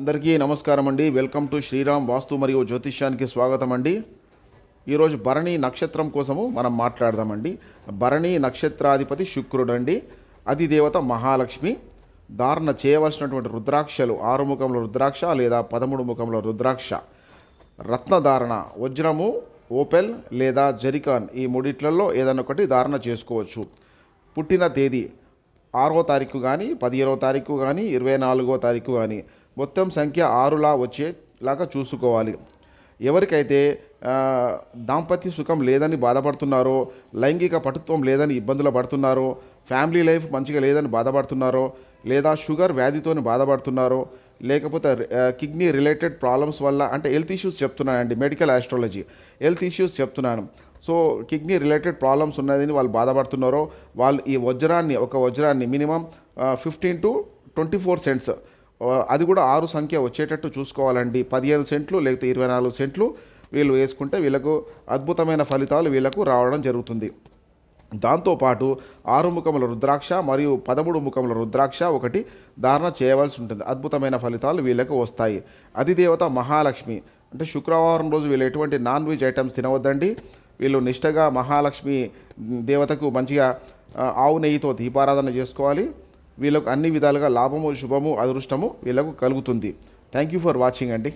అందరికీ నమస్కారం అండి. వెల్కమ్ టు శ్రీరామ్ వాస్తు మరియు జ్యోతిష్యానికి స్వాగతం అండి. ఈరోజు భరణి నక్షత్రం కోసము మనం మాట్లాడదామండి. భరణి నక్షత్రాధిపతి శుక్రుడు అండి. అధిదేవత మహాలక్ష్మి. ధారణ చేయవలసినటువంటి రుద్రాక్షలు ఆరు ముఖంలో రుద్రాక్ష లేదా పదమూడు ముఖంలో రుద్రాక్ష. రత్నధారణ వజ్రము ఓపెల్ లేదా జరికాన్ ఈ మూడిట్లలో ఏదైనా ఒకటి ధారణ చేసుకోవచ్చు. పుట్టిన తేదీ ఆరో తారీఖు కానీ పదిహేనో తారీఖు కానీ ఇరవై నాలుగో తారీఖు కానీ మొత్తం సంఖ్య ఆరులా వచ్చేలాగా చూసుకోవాలి. ఎవరికైతే దాంపత్య సుఖం లేదని బాధపడుతున్నారో లైంగిక పటుత్వం లేదని ఇబ్బందులు పడుతున్నారో ఫ్యామిలీ లైఫ్ మంచిగా లేదని బాధపడుతున్నారో లేదా షుగర్ వ్యాధితో బాధపడుతున్నారో లేకపోతే కిడ్నీ రిలేటెడ్ ప్రాబ్లమ్స్ వల్ల అంటే హెల్త్ ఇష్యూస్ చెప్తున్నానండి మెడికల్ ఆస్ట్రాలజీ హెల్త్ ఇష్యూస్ చెప్తున్నాను. సో కిడ్నీ రిలేటెడ్ ప్రాబ్లమ్స్ ఉన్నదని వాళ్ళు బాధపడుతున్నారో వాళ్ళు ఈ వజ్రాన్ని ఒక వజ్రాన్ని minimum fifteen to twenty four cents అది కూడా ఆరు సంఖ్య వచ్చేటట్టు చూసుకోవాలండి. పదిహేను సెంట్లు లేకపోతే ఇరవై నాలుగు సెంట్లు వీళ్ళు వేసుకుంటే వీళ్ళకు అద్భుతమైన ఫలితాలు వీళ్ళకు రావడం జరుగుతుంది. దాంతోపాటు ఆరు ముఖముల రుద్రాక్ష మరియు పదమూడు ముఖముల రుద్రాక్ష ఒకటి ధారణ చేయవలసి ఉంటుంది. అద్భుతమైన ఫలితాలు వీళ్ళకు వస్తాయి. అధిదేవత మహాలక్ష్మి. అంటే శుక్రవారం రోజు వీళ్ళు ఎటువంటి నాన్ వెజ్ ఐటమ్స్ తినవద్దండి. వీళ్ళు నిష్టగా మహాలక్ష్మి దేవతకు మంచిగా ఆవు నెయ్యితో దీపారాధన చేసుకోవాలి. వీళ్ళకు అన్ని విధాలుగా లాభము శుభము అదృష్టము వీళ్ళకు కలుగుతుంది. థ్యాంక్ యూ ఫర్ వాచింగ్ అండి.